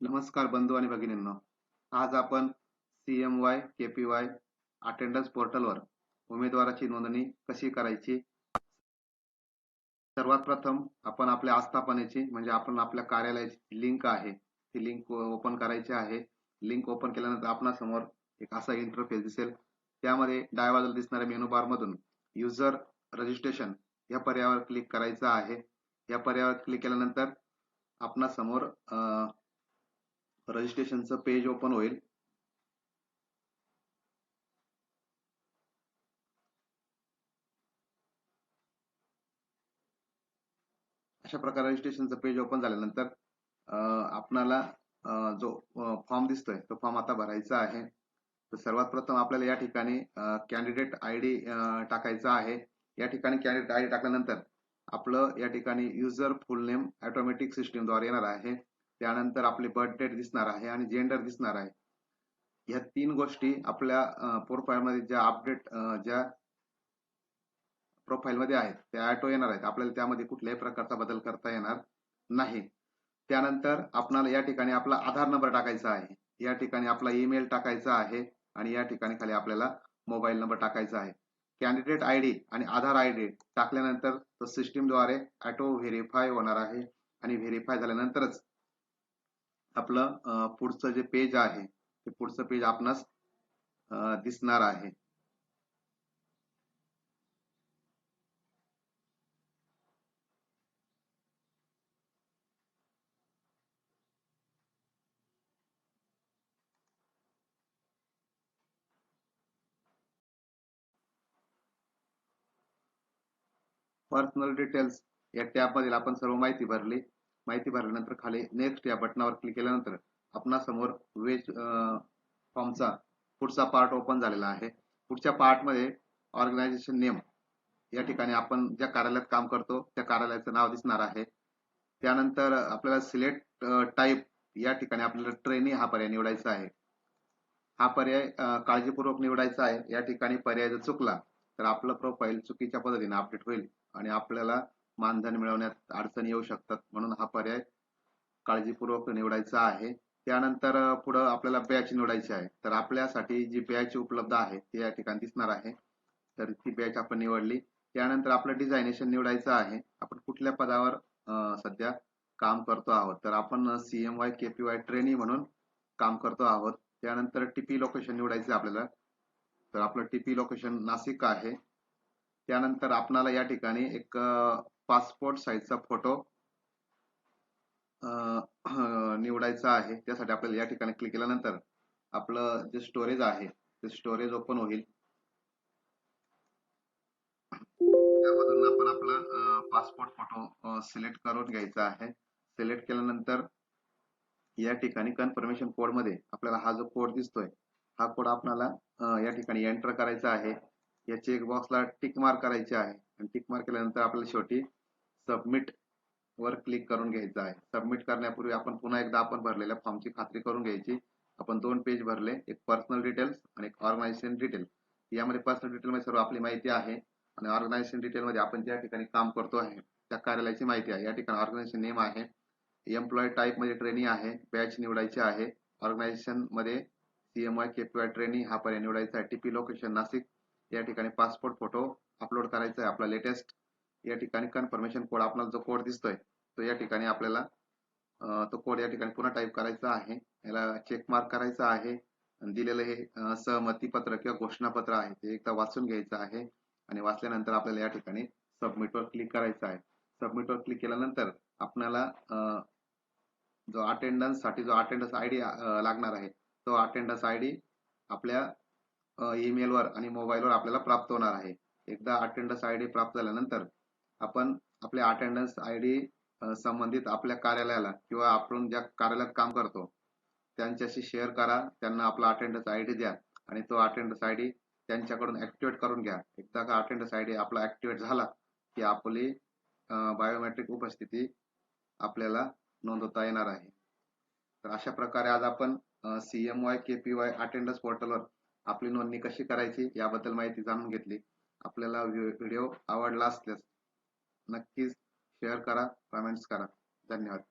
नमस्कार बंधू आणि भगिनींनो. आज आपण C M Y K P Y attendance पोर्टलवर उमेदवाराची नोंदणी कशी करायची? सर्वात प्रथम आपण आपल्या आस्थापनेची म्हणजे आपण आपल्या कार्यालयाची लिंक आहे ती लिंक ओपन करायची आहे. लिंक ओपन केल्यानंतर आपणासमोर एक असा इंटरफेस दिसेल. त्यामध्ये डाव्या बाजूला दिसणाऱ्या मेनू बार मधून युजर रजिस्ट्रेशन या पर्यायावर क्लिक करायचं आहे. या पर्यायावर क्लिक केल्यानंतर आपणासमोर अं, रजिस्ट्रेशनचं पेज ओपन होईल. अशा प्रकारे रजिस्ट्रेशनचं पेज ओपन झाल्यानंतर आपणाला जो फॉर्म दिसतोय तो फॉर्म आता भरायचा आहे. तर सर्वात प्रथम आपल्याला या ठिकाणी कॅन्डिडेट आय डी टाकायचा आहे. या ठिकाणी कॅन्डिडेट आय डी टाकल्यानंतर आपलं या ठिकाणी युजर फुल नेम ऑटोमॅटिक सिस्टीमद्वारे येणार आहे. त्यानंतर आपली बर्थ डेट दिसणार आहे आणि जेंडर दिसणार आहे. ह्या तीन गोष्टी आपल्या प्रोफाईलमध्ये ज्या अपडेट ज्या प्रोफाईल मध्ये आहेत त्या ऑटो येणार आहेत. आपल्याला त्यामध्ये कुठल्याही प्रकारचा बदल करता येणार नाही. त्यानंतर आपणाला या ठिकाणी आपला आधार नंबर टाकायचा आहे. या ठिकाणी आपला ईमेल टाकायचा आहे आणि या ठिकाणी खाली आपल्याला मोबाईल नंबर टाकायचा आहे. कॅन्डिडेट आय डी आणि आधार आय डी टाकल्यानंतर तो सिस्टीमद्वारे ऑटो व्हेरीफाय होणार आहे आणि व्हेरीफाय झाल्यानंतरच आपलं पुढचं जे पेज आहे ते पुढचं पेज आपणास दिसणार आहे. पर्सनल डिटेल्स या टॅब मधील आपण सर्व माहिती भरली. माहिती भरल्यानंतर खाली नेक्स्ट या बटनावर क्लिक केल्यानंतर आपणासमोर वेज फॉर्मचा पुढचा पार्ट ओपन झालेला आहे. पुढच्या पार्टमध्ये ऑर्गनायझेशन नेम या ठिकाणी आपण ज्या कार्यालयात काम करतो त्या कार्यालयाचं नाव दिसणार आहे. त्यानंतर आपल्याला सिलेक्ट टाईप या ठिकाणी आपल्याला ट्रेनी हा पर्याय निवडायचा आहे. हा पर्याय काळजीपूर्वक निवडायचा आहे. या ठिकाणी पर्याय जर चुकला तर आपलं प्रोफाईल चुकीच्या पद्धतीने अपडेट होईल आणि आपल्याला मानधन मिळवण्यात अडचणी येऊ शकतात म्हणून हा पर्याय काळजीपूर्वक निवडायचा आहे. त्यानंतर पुढं आपल्याला बॅच निवडायची आहे. तर आपल्यासाठी जी बॅच उपलब्ध आहे ती या ठिकाणी दिसणार आहे. तर ती बॅच आपण निवडली. त्यानंतर आपलं डिझायनेशन निवडायचं आहे. आपण कुठल्या पदावर सध्या काम करतो आहोत? तर आपण C M Y K P Y trainee म्हणून काम करतो आहोत. त्यानंतर टीपी लोकेशन निवडायचं आपल्याला. तर आपलं टीपी लोकेशन नाशिक आहे. त्यानंतर आपणाला या ठिकाणी एक पासपोर्ट साईजचा फोटो निवडायचा आहे. त्यासाठी आपल्याला या ठिकाणी क्लिक केल्यानंतर आपलं जे स्टोरेज आहे ते स्टोरेज ओपन होईल. त्यामधून आपण आपला पासपोर्ट फोटो सिलेक्ट करून घ्यायचा आहे. सिलेक्ट केल्यानंतर या ठिकाणी कन्फर्मेशन कोडमध्ये आपल्याला हा जो कोड दिसतोय हा कोड आपल्याला या ठिकाणी एंटर करायचा आहे. या चेक बॉक्सला टिक मार्क करायचे आहे. आणि टिक मार्क केल्यानंतर आपल्याला शेवटी सबमिट वर क्लिक करून घ्यायचं आहे. सबमिट करण्यापूर्वी आपण पुन्हा एकदा आपण भरलेल्या फॉर्मची खात्री करून घ्यायची. आपण दोन पेज भरले एक पर्सनल डिटेल्स आणि एक ऑर्गनायझेशन डिटेल यामध्ये पर्सनल डिटेलमध्ये सर्व आपली माहिती आहे आणि ऑर्गनायझेशन डिटेलमध्ये आपण ज्या ठिकाणी काम करतो आहे त्या कार्यालयाची माहिती आहे. या ठिकाणी ऑर्गनायझेशन नेम आहे एम्प्लॉय टाईपमध्ये ट्रेनिंग आहे बॅच निवडायची आहे ऑर्गनायझेशनमध्ये सीएमआय केपीआय ट्रेनिंग हा पर्याय निवडायचा आहे टीपी लोकेशन नाशिक. या ठिकाणी पासपोर्ट फोटो अपलोड करायचा आहे आपला लेटेस्ट या ठिकाणी कन्फर्मेशन कोड आपल्याला जो कोड दिसतोय तो या ठिकाणी आपल्याला तो कोड या ठिकाणी पुन्हा टाईप करायचा आहे. याला चेक मार्क करायचा आहे. आणि दिलेलं हे सहमती पत्र किंवा घोषणापत्र आहे. ते एकदा वाचून घ्यायचं आहे. आणि वाचल्यानंतर आपल्याला या ठिकाणी सबमिटवर क्लिक करायचं आहे. सबमिटवर क्लिक केल्यानंतर आपल्याला जो अटेंडन्ससाठी जो अटेंडन्स आय डी लागणार आहे तो अटेंडन्स आय डी आपल्या ईमेल वर आणि मोबाईल वर आपल्याला प्राप्त होणार आहे. एकदा अटेंडन्स आय डी प्राप्त झाल्यानंतर आपण आपल्या अटेंडन्स आय डी संबंधित आपल्या कार्यालयाला किंवा आपण ज्या कार्यालयात काम करतो त्यांच्याशी शेअर करा त्यांना आपला अटेंडन्स आय डी द्या आणि तो अटेंडन्स आय डी त्यांच्याकडून ऍक्टिव्हेट करून घ्या. एकदा का अटेंडन्स आय डी आपला ऍक्टिव्हेट झाला की आपली बायोमेट्रिक उपस्थिती आपल्याला नोंदवता येणार आहे. तर अशा प्रकारे आज आपण C M Y K P Y attendance पोर्टलवर आपली नोंदणी कशी करायची याबद्दल माहिती जाणून घेतली. आपल्याला व्हिडिओ आवडला असल्यास नक्कीच शेअर करा कमेंट्स करा. धन्यवाद.